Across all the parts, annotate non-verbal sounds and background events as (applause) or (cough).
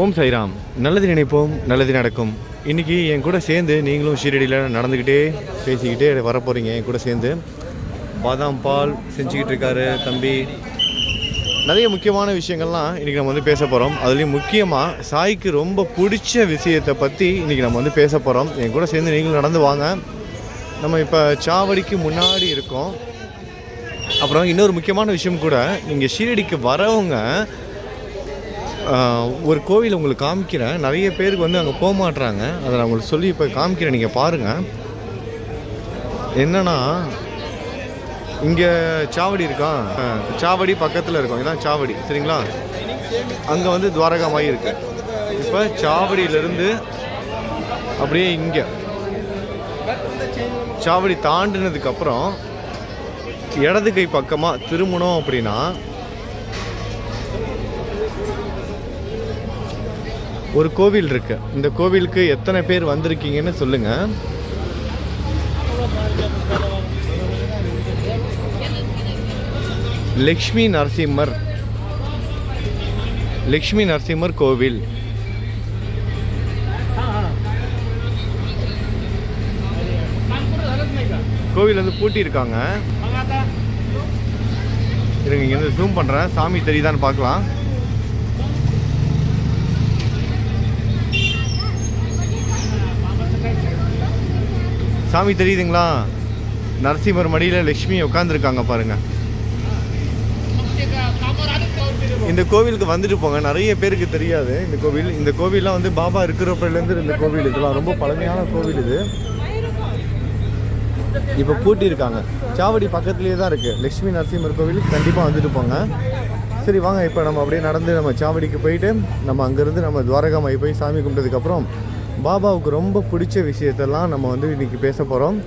ஓம் சைராம் நல்லது நினைப்போம் நல்லது நடக்கும். இன்றைக்கி என் கூட சேர்ந்து நீங்களும் ஷீரடியில் நடந்துக்கிட்டே பேசிக்கிட்டே வர போகிறீங்க என் கூட சேர்ந்து. பாதாம் பால் செஞ்சுக்கிட்டு இருக்காரு தம்பி. நிறைய முக்கியமான விஷயங்கள்லாம் இன்றைக்கி நம்ம வந்து பேச போகிறோம் அதுலேயும் முக்கியமாக சாய்க்கு ரொம்ப பிடிச்ச விஷயத்தை பற்றி இன்றைக்கி நம்ம வந்து பேச போகிறோம் என் கூட சேர்ந்து நீங்களும் நடந்து வாங்க. நம்ம இப்போ சாவடிக்கு முன்னாடி இருக்கோம். அப்புறம் இன்னொரு முக்கியமான விஷயம் கூட நீங்கள் ஷீரடிக்கு வரவங்க ஒரு கோவில் உங்களுக்கு காமிக்கிறேன். நிறைய பேருக்கு வந்து அங்கே போக மாட்டுறாங்க அதை நான் உங்களுக்கு சொல்லி இப்போ காமிக்கிறேன். நீங்கள் பாருங்கள் என்னன்னா இங்கே சாவடி இருக்கா? சாவடி பக்கத்தில் இருக்கும். இதான் சாவடி. சரிங்களா? அங்கே வந்து துவாரகா மாதிரி இருக்கு. இப்போ சாவடியிலேருந்து அப்படியே இங்கே. சாவடி தாண்டினதுக்கப்புறம் இடது கை பக்கமாக திரும்பணும் அப்படின்னா ஒரு கோவில் இருக்கு. இந்த கோவிலுக்கு எத்தனை பேர் வந்திருக்கீங்கன்னு சொல்லுங்க. லக்ஷ்மி நரசிம்மர். லக்ஷ்மி நரசிம்மர் கோவில். கோவில் வந்து பூட்டி இருக்காங்க இருங்க இங்க ஜூம் பண்றேன். சாமி தெரியுதான்னு பார்க்கலாம். சாமி தெரியுதுங்களா? நரசிம்மர் மடியில் லக்ஷ்மி உட்காந்துருக்காங்க பாருங்க. இந்த கோவிலுக்கு வந்துட்டு போங்க. நிறைய பேருக்கு தெரியாது. இந்த கோவில் இந்த கோவிலெலாம் வந்து பாபா இருக்கிறப்பலேருந்து இந்த கோவில் இதெல்லாம் ரொம்ப பழமையான கோவில் இது. இப்போ பூட்டி இருக்காங்க சாவடி பக்கத்துலேயே தான் இருக்குது லக்ஷ்மி நரசிம்மர் கோவிலுக்கு கண்டிப்பாக வந்துட்டு போங்க. சரி வாங்க. இப்போ நம்ம அப்படியே நடந்து நம்ம சாவடிக்கு போயிட்டு நம்ம அங்கேருந்து நம்ம துவாரகாமாய் போய் சாமி கும்பிட்டதுக்கப்புறம் பாபாவுக்கு ரொம்ப பிடிச்ச விஷயத்தெல்லாம் நம்ம வந்து இன்றைக்கி பேச போகிறோம்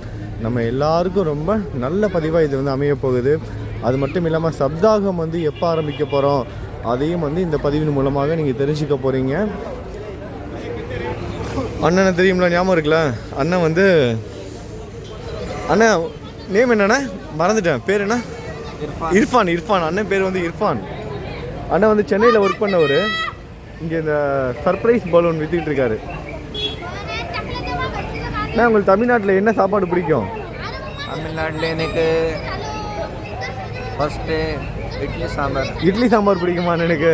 நம்ம எல்லாருக்கும் ரொம்ப நல்ல பதிவாக இது வந்து அமைய போகுது. அது மட்டும் இல்லாமல் சப்தாகம் வந்து எப்போ ஆரம்பிக்க போகிறோம் அதையும் வந்து இந்த பதிவின் மூலமாக நீங்கள் தெரிஞ்சுக்க போகிறீங்க அண்ணனை தெரியும்ல? ஞாபகம் இருக்குல்ல? அண்ணன் வந்து அண்ணா நேம் என்னண்ணா? மறந்துட்டேன். பேர் என்ன? இர்ஃபான். இர்ஃபான் அண்ணன் பேர் வந்து இர்ஃபான். அண்ணன் வந்து சென்னையில் ஒர்க் பண்ணவர். இங்கே இந்த சர்ப்ரைஸ் பலூன் வித்துக்கிட்டு இருக்காரு. அண்ணா உங்களுக்கு தமிழ்நாட்டில் என்ன சாப்பாடு பிடிக்கும்? தமிழ்நாட்டில் எனக்கு ஃபஸ்ட்டு இட்லி சாம்பார். இட்லி சாம்பார் பிடிக்குமா எனக்கு?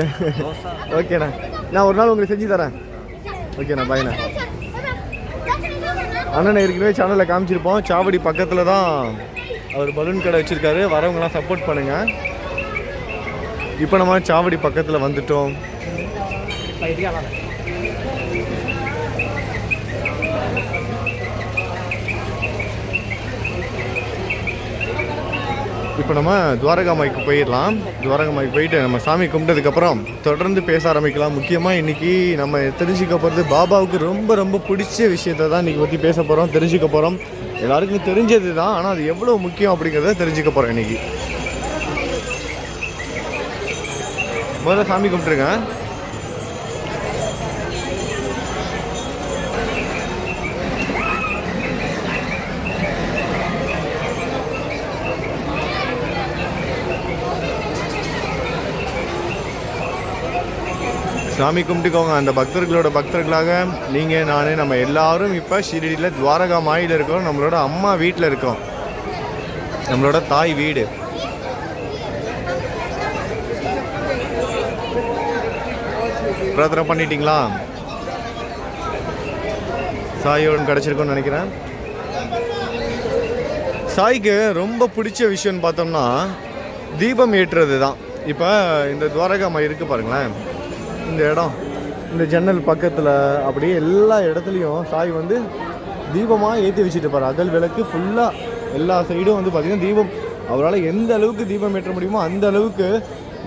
ஓகேண்ணா நான் ஒரு நாள் உங்களுக்கு செஞ்சு தரேன். ஓகேண்ணா பாய்ண்ணா அண்ணனை ஏற்கனவே சேனலில் காமிச்சிருப்போம். சாவடி பக்கத்தில் தான் அவர் பலூன் கடை வச்சுருக்காரு. வரவங்களாம் சப்போர்ட் பண்ணுங்கள் இப்போ நம்ம சாவடி பக்கத்தில் வந்துட்டோம். இப்போ நம்ம துவாரகாமாய்க்கு போயிடலாம். துவாரகாமாய்க்கு போயிட்டு நம்ம சாமி கும்பிட்டதுக்கப்புறம் தொடர்ந்து பேச ஆரம்பிக்கலாம். முக்கியமாக இன்றைக்கி நம்ம தெரிஞ்சுக்க போகிறது பாபாவுக்கு ரொம்ப ரொம்ப பிடிச்ச விஷயத்தை தான் இன்றைக்கி பற்றி பேச போகிறோம் தெரிஞ்சுக்க போகிறோம் எல்லாருக்கும் தெரிஞ்சது தான். ஆனால் அது எவ்வளோ முக்கியம் அப்படிங்கிறத தெரிஞ்சுக்க போகிறோம் இன்றைக்கி முதல்ல சாமி கும்பிட்டுருக்கேன் சாமி கும்பிட்டுக்கோங்க. அந்த பக்தர்களோட பக்தர்களாக நீங்கள் நான் நம்ம எல்லாரும் இப்போ ஷிரடியில் துவாரகா மாயில் இருக்கோம். நம்மளோட அம்மா வீட்டில் இருக்கோம். நம்மளோட தாய் வீடு. பிரார்த்தனை பண்ணிட்டீங்களா? சாயோன்னு கிடச்சிருக்கோன்னு நினைக்கிறேன். சாய்க்கு ரொம்ப பிடிச்ச விஷயம்னு பார்த்தோம்னா தீபம் ஏற்றுறது தான் இப்போ இந்த துவாரகா இருக்குது பாருங்களேன். இந்த இடம் இந்த ஜன்னல் பக்கத்தில் அப்படியே எல்லா இடத்துலையும் சாய் வந்து தீபமாக ஏற்றி வச்சுட்டு போகிறார் அகல் விளக்கு ஃபுல்லாக எல்லா சைடும் வந்து பார்த்திங்கன்னா தீபம். அவரால் எந்த அளவுக்கு தீபம் ஏற்ற முடியுமோ அந்த அளவுக்கு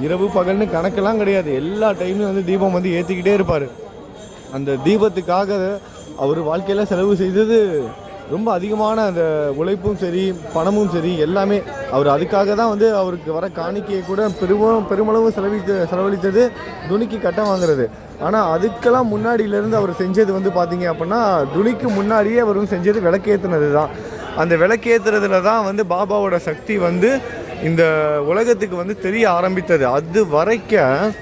இரவு பகல்னு கணக்கெல்லாம் கிடையாது. எல்லா டைம்லையும் வந்து தீபம் வந்து ஏற்றிக்கிட்டே இருப்பார். அந்த தீபத்துக்காக அவர் வாழ்க்கையில் செலவு செய்தது ரொம்ப அதிகமான அந்த உழைப்பும் சரி பணமும் சரி எல்லாமே அவர் அதுக்காக தான் வந்து அவருக்கு வர காணிக்கையை கூட பெருமளவு பெருமளவு செலவித்து செலவழித்தது துணிக்கு கட்டம் வாங்குறது. ஆனால் அதுக்கெல்லாம் முன்னாடியிலேருந்து அவர் செஞ்சது வந்து பார்த்தீங்க அப்படின்னா துணிக்கு முன்னாடியே அவர் வந்து செஞ்சது விளக்கேற்றுனது தான். அந்த விளக்கேற்றுறதுல தான் வந்து பாபாவோட சக்தி வந்து இந்த உலகத்துக்கு வந்து தெரிய ஆரம்பித்தது. அது வரைக்கும்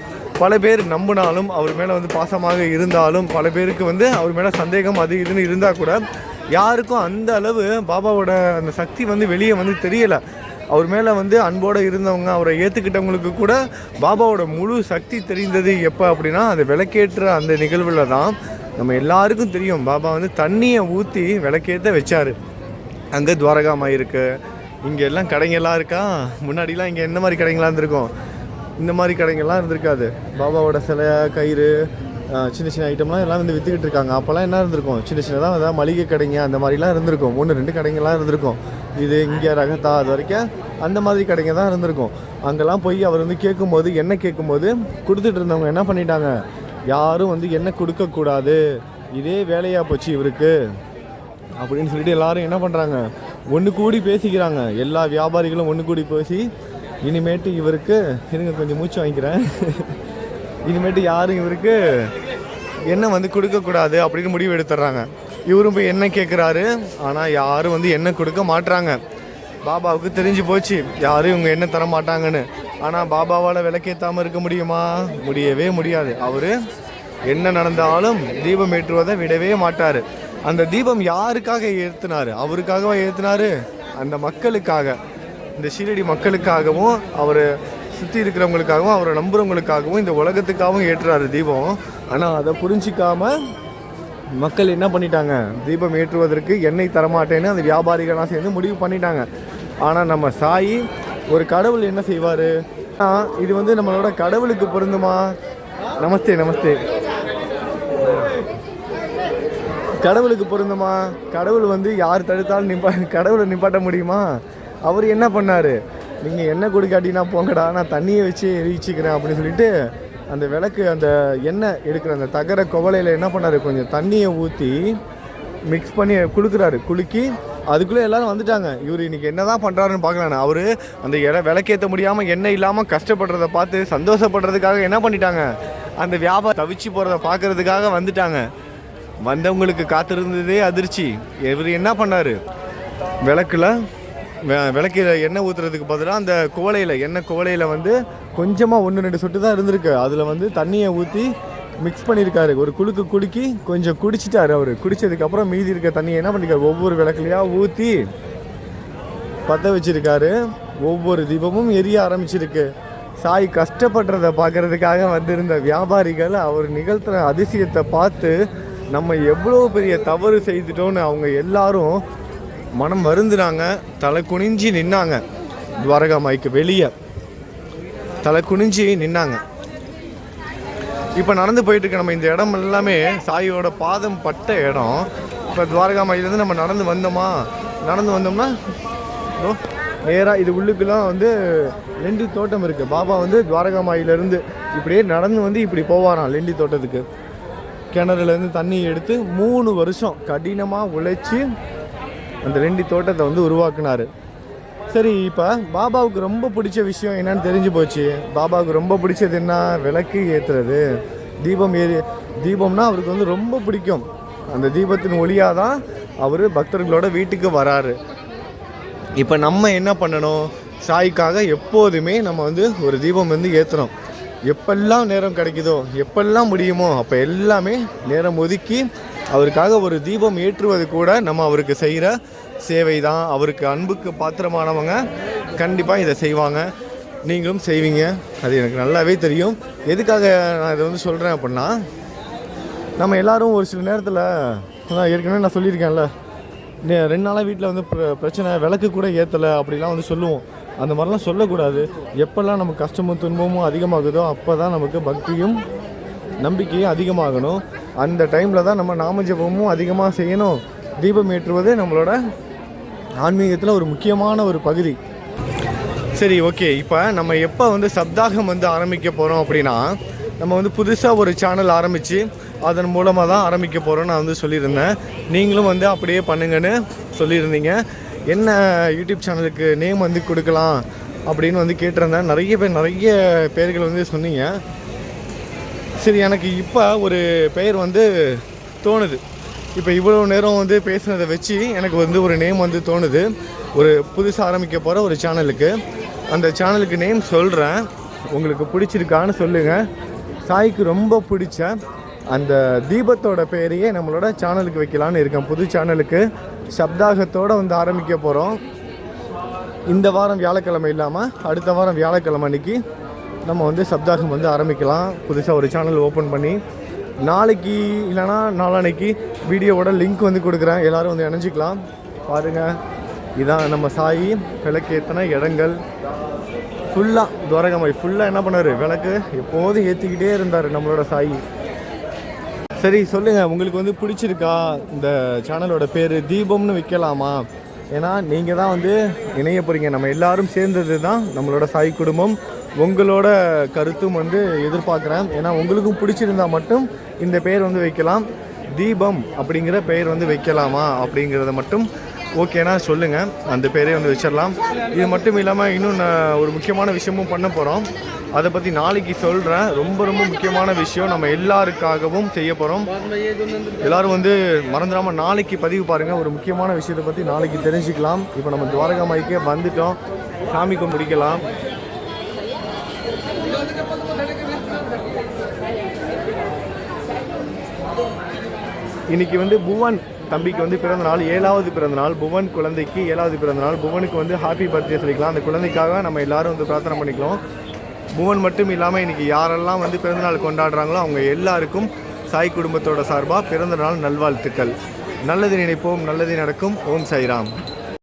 பல பேர் நம்பினாலும் அவர் மேலே வந்து பாசமாக இருந்தாலும் பல பேருக்கு வந்து அவர் மேலே சந்தேகம் அது இதுன்னு இருந்தால் கூட யாருக்கும் அந்த அளவு பாபாவோட அந்த சக்தி வந்து வெளியே வந்து தெரியலை. அவர் மேலே வந்து அன்போடு இருந்தவங்க அவரை ஏற்றுக்கிட்டவங்களுக்கு கூட பாபாவோட முழு சக்தி தெரிந்தது எப்போ அப்படின்னா அந்த விளக்கேற்ற அந்த நிகழ்வில் தான் நம்ம எல்லாருக்கும் தெரியும். பாபா வந்து தண்ணியை ஊற்றி விளக்கேற்ற வச்சார். அங்கே துவாரகாமாக இருக்குது இங்கே எல்லாம் கடைங்கெல்லாம் இருக்கா? முன்னாடிலாம் இங்கே எந்த மாதிரி கடைங்களாம் இருந்திருக்கும்? இந்த மாதிரி கடைங்கள்லாம் இருந்திருக்காது. பாபாவோட சிலை கயிறு சின்ன சின்ன ஐட்டம்லாம் எல்லாம் வந்து விற்றுக்கிட்டு இருக்காங்க. அப்போல்லாம் என்ன இருந்திருக்கும்? சின்ன சின்னதாக ஏதாவது மளிகை கடைங்க அந்த மாதிரிலாம் இருந்திருக்கும். ஒன்று ரெண்டு கடைங்கெல்லாம் இருந்திருக்கும். இது இங்கே ரகத்தா அது வரைக்கும் அந்த மாதிரி கடைங்க தான் இருந்திருக்கும். அங்கெல்லாம் போய் அவர் வந்து கேட்கும்போது என்ன கேட்கும்போது கொடுத்துட்டு இருந்தவங்க என்ன பண்ணிட்டாங்க? யாரும் வந்து என்ன கொடுக்கக்கூடாது இதே வேலையாக போச்சு இவருக்கு. அப்படின்னு சொல்லிட்டு எல்லாரும் என்ன பண்ணுறாங்க ஒன்று கூடி பேசிக்கிறாங்க. எல்லா வியாபாரிகளும் ஒன்று கூடி பேசி இனிமேட்டு இவருக்கு இருங்க கொஞ்சம் மூச்சு வாங்கிக்கிறேன். (laughs) இனிமேட்டு யாரும் இவருக்கு என்ன வந்து கொடுக்கக்கூடாது அப்படின்னு முடிவு எடுத்துடுறாங்க. இவரும் போய் என்ன கேட்குறாரு ஆனால் யாரும் வந்து என்ன கொடுக்க மாட்டுறாங்க பாபாவுக்கு தெரிஞ்சு போச்சு. யாரும் இவங்க என்ன தர மாட்டாங்கன்னு. ஆனால் பாபாவால் விளக்கேற்றாமல் இருக்க முடியுமா? முடியவே முடியாது. அவர் என்ன நடந்தாலும் தீபம் ஏற்றுவதை விடவே மாட்டார். அந்த தீபம் யாருக்காக ஏற்றினார் அவருக்காகவா ஏற்றினார் அந்த மக்களுக்காக. இந்த ஷீரடி மக்களுக்காகவும் அவர் சுற்றி இருக்கிறவங்களுக்காகவும் அவரை நம்புறவங்களுக்காகவும் இந்த உலகத்துக்காகவும் ஏற்றுறாரு தீபம். ஆனால் அதை புரிஞ்சிக்காம மக்கள் என்ன பண்ணிட்டாங்க? தீபம் ஏற்றுவதற்கு எண்ணெய் தரமாட்டேன்னு அந்த வியாபாரிகள்லாம் சேர்ந்து முடிவு பண்ணிட்டாங்க. ஆனால் நம்ம சாயி ஒரு கடவுள் என்ன செய்வார்? இது வந்து நம்மளோட கடவுளுக்கு பொருந்துமா? நமஸ்தே நமஸ்தே. கடவுளுக்கு பொருந்துமா? கடவுள் வந்து யார் தடுத்தாலும் நிப்பா கடவுளை நிப்பாட்ட முடியுமா? அவர் என்ன பண்ணார்? நீங்கள் என்ன கொடுக்காட்டினா போங்கடா நான் தண்ணியை வச்சு எரிச்சிக்கிறேன் அப்படின்னு சொல்லிட்டு அந்த விளக்கு அந்த எண்ணெய் எடுக்கிற அந்த தகர குவளையில் என்ன பண்ணார்? கொஞ்சம் தண்ணியை ஊற்றி மிக்ஸ் பண்ணி குளுக்குறாரு குலுக்கி அதுக்குள்ளே எல்லாரும் வந்துட்டாங்க. இவர் இன்னைக்கு என்ன தான் பண்ணுறாருன்னு பார்க்கலாம் அவர் அந்த இட விளக்கேற்ற முடியாமல் எண்ணெய் இல்லாமல் கஷ்டப்படுறத பார்த்து சந்தோஷப்படுறதுக்காக என்ன பண்ணிட்டாங்க? அந்த வியாபாரம் தவிச்சு போகிறத பார்க்குறதுக்காக வந்துட்டாங்க. வந்தவங்களுக்கு காத்திருந்ததே அதிர்ச்சி. இவர் என்ன பண்ணார்? விளக்கில் விளக்கில் எண்ணெய் ஊற்றுறதுக்கு பதிலாக அந்த குவளையில் எண்ணெய் குவளையில் வந்து கொஞ்சமாக ஒன்று ரெண்டு சொட்டு தான் இருந்திருக்கு. அதில் வந்து தண்ணியை ஊற்றி மிக்ஸ் பண்ணியிருக்காரு ஒரு குலுக்கு குலுக்கி கொஞ்சம் குடிச்சிட்டாரு அவர். குடிச்சதுக்கப்புறம் மீதி இருக்க தண்ணியை என்ன பண்ணிருக்காரு? ஒவ்வொரு விளக்குலையாக ஊற்றி பற்ற வச்சுருக்காரு. ஒவ்வொரு தீபமும் எரிய ஆரம்பிச்சிருக்கு. சாய் கஷ்டப்படுறத பார்க்கறதுக்காக வந்திருந்த வியாபாரிகள் அவர் நிகழ்த்துற அதிசயத்தை பார்த்து நம்ம எவ்வளோ பெரிய தவறு செய்துட்டோன்னு அவங்க எல்லாரும் மனம் வருந்துனாங்க. தலை குனிஞ்சு நின்னாங்க. துவாரகா மாய்க்கு வெளியே. தலை குனிஞ்சு நின்னாங்க. இப்போ நடந்து போயிட்டு இருக்க நம்ம இந்த இடம் எல்லாமே சாயோட பாதம் பட்ட இடம். இப்போ துவாரகா மாயிலேருந்து நம்ம நடந்து வந்தோமா? நடந்து வந்தோம்னா நேராக இது உள்ளுக்குலாம் வந்து லெண்டி தோட்டம் இருக்குது பாபா வந்து துவாரகா மாயிலேருந்து இப்படியே நடந்து வந்து இப்படி போவாராம் லெண்டி தோட்டத்துக்கு. கிணறுலேருந்து தண்ணி எடுத்து மூணு வருஷம் கடினமாக உழைச்சி அந்த ரெண்டி தோட்டத்தை வந்து உருவாக்குனார். சரி இப்போ பாபாவுக்கு ரொம்ப பிடிச்ச விஷயம் என்னன்னு தெரிஞ்சு போச்சு. பாபாவுக்கு ரொம்ப பிடிச்சது என்ன? விளக்கு ஏற்றுறது தீபம் ஏறி தீபம்னா அவருக்கு வந்து ரொம்ப பிடிக்கும். அந்த தீபத்தின் ஒளியாக தான் அவர் பக்தர்களோட வீட்டுக்கு வராரு. இப்போ நம்ம என்ன பண்ணணும்? சாய்க்காக எப்போதுமே நம்ம வந்து ஒரு தீபம் வந்து ஏற்றுறோம் எப்பெல்லாம் நேரம் கிடைக்குதோ எப்பெல்லாம் முடியுமோ அப்போ எல்லாமே நேரம் ஒதுக்கி அவருக்காக ஒரு தீபம் ஏற்றுவது கூட நம்ம அவருக்கு செய்கிற சேவை தான் அவருக்கு அன்புக்கு பாத்திரமானவங்க. கண்டிப்பாக இதை செய்வாங்க. நீங்களும் செய்வீங்க. அது எனக்கு நல்லாவே தெரியும். எதுக்காக நான் இதை வந்து சொல்கிறேன் அப்படின்னா நம்ம எல்லாரும் ஒரு சில நேரத்தில் அதான் ஏற்கனவே நான் சொல்லியிருக்கேன்ல ரெண்டு நாளாக வீட்டில் வந்து பிர- பிரச்சனை விளக்கு கூட ஏற்றலை அப்படிலாம் வந்து சொல்லுவோம். அந்த மாதிரிலாம் சொல்லக்கூடாது. எப்போல்லாம் நமக்கு கஷ்டமும் துன்பமும் அதிகமாகுதோ அப்போ தான் நமக்கு பக்தியும் நம்பிக்கையும் அதிகமாகணும். அந்த டைமில் தான் நம்ம நாம ஜெபமும் அதிகமாக செய்யணும். தீபம் ஏற்றுவது நம்மளோட ஆன்மீகத்தில் ஒரு முக்கியமான ஒரு பகுதி. சரி ஓகே. இப்போ நம்ம எப்போ வந்து சப்தாகம் வந்து ஆரம்பிக்க போகிறோம் அப்படின்னா நம்ம வந்து புதுசாக ஒரு சேனல் ஆரம்பித்து அதன் மூலமாக தான் ஆரம்பிக்க போகிறோம்னு நான் வந்து சொல்லியிருந்தேன். நீங்களும் வந்து அப்படியே பண்ணுங்கன்னு சொல்லியிருந்தீங்க. என்ன யூடியூப் சேனலுக்கு நேம் வந்து கொடுக்கலாம் அப்படின்னு வந்து கேட்டிருந்தேன். நிறைய பேர் நிறைய பேர்கள் வந்து சொன்னீங்க. சரி எனக்கு இப்போ ஒரு பெயர் வந்து தோணுது. இப்போ இவ்வளோ நேரம் வந்து பேசுனதை வச்சு எனக்கு வந்து ஒரு நேம் வந்து தோணுது. ஒரு புதுசாக ஆரம்பிக்க போகிற ஒரு சேனலுக்கு அந்த சேனலுக்கு நேம் சொல்கிறேன் உங்களுக்கு பிடிச்சிருக்கான்னு சொல்லுங்கள் சாய்க்கு ரொம்ப பிடிச்ச அந்த தீபத்தோட பேரையே நம்மளோட சேனலுக்கு வைக்கலான்னு இருக்கேன். புது சேனலுக்கு சப்தாகத்தோடு வந்து ஆரம்பிக்க போகிறோம் இந்த வாரம் வியாழக்கிழமை இல்லாமல் அடுத்த வாரம் வியாழக்கிழமை அன்னைக்கு நம்ம வந்து சப்தாகம் வந்து ஆரம்பிக்கலாம். புதுசாக ஒரு சேனல் ஓப்பன் பண்ணி நாளைக்கு இல்லைனா நாளானைக்கு வீடியோவோட லிங்க் வந்து கொடுக்குறேன். எல்லாரும் வந்து இணைஞ்சிக்கலாம். பாருங்கள் இதான் நம்ம சாயி. விளக்கேற்றின இடங்கள்? ஃபுல்லாக துவரகமாய் ஃபுல்லாக என்ன பண்ணார்? விளக்கு எப்போதும் ஏற்றிக்கிட்டே இருந்தார் நம்மளோட சாயி. சரி சொல்லுங்கள் உங்களுக்கு வந்து பிடிச்சிருக்கா? இந்த சேனலோட பேர் தீபம்னு வைக்கலாமா? ஏன்னா நீங்கள் தான் வந்து இணைய போகிறீங்க நம்ம எல்லாரும் சேர்ந்தது தான் நம்மளோட சாய் குடும்பம். உங்களோட கருத்தும் வந்து எதிர்பார்க்குறேன். ஏன்னா உங்களுக்கும் பிடிச்சிருந்தா மட்டும் இந்த பெயர் வந்து வைக்கலாம். தீபம் அப்படிங்கிற பெயர் வந்து வைக்கலாமா அப்படிங்கிறத மட்டும் ஓகேனா சொல்லுங்கள் அந்த பேரே வந்து வச்சிடலாம். இது மட்டும் இல்லாமல் இன்னும் நான் ஒரு முக்கியமான விஷயமும் பண்ண போகிறோம் அதை பற்றி நாளைக்கு சொல்கிறேன் ரொம்ப ரொம்ப முக்கியமான விஷயம். நம்ம எல்லாருக்காகவும் செய்ய போகிறோம் எல்லோரும் வந்து மறந்துடாமல் நாளைக்கு பதிவு பாருங்கள் ஒரு முக்கியமான விஷயத்தை பற்றி நாளைக்கு தெரிஞ்சுக்கலாம். இப்போ நம்ம துவாரகா மாய்க்கே வந்துட்டோம். சாமிக்கு முடிக்கலாம் இன்னைக்கு வந்து புவன் தம்பிக்கு வந்து பிறந்த நாள் ஏழாவது பிறந்த நாள். புவன் குழந்தைக்கு ஏழாவது பிறந்த நாள். புவனுக்கு வந்து ஹாப்பி பர்த்டே சொல்லிக்கலாம். அந்த குழந்தைக்காக நம்ம எல்லாரும் வந்து பிரார்த்தனை பண்ணிக்கலாம். புவன் மட்டும் இல்லாமல் இன்றைக்கி யாரெல்லாம் வந்து பிறந்தநாள் கொண்டாடுறாங்களோ அவங்க எல்லாருக்கும் சாய் குடும்பத்தோட சார்பாக பிறந்தநாள் நல்வாழ்த்துக்கள். நல்லது நினைப்போம் நல்லது நடக்கும். ஓம் சாய்ராம்.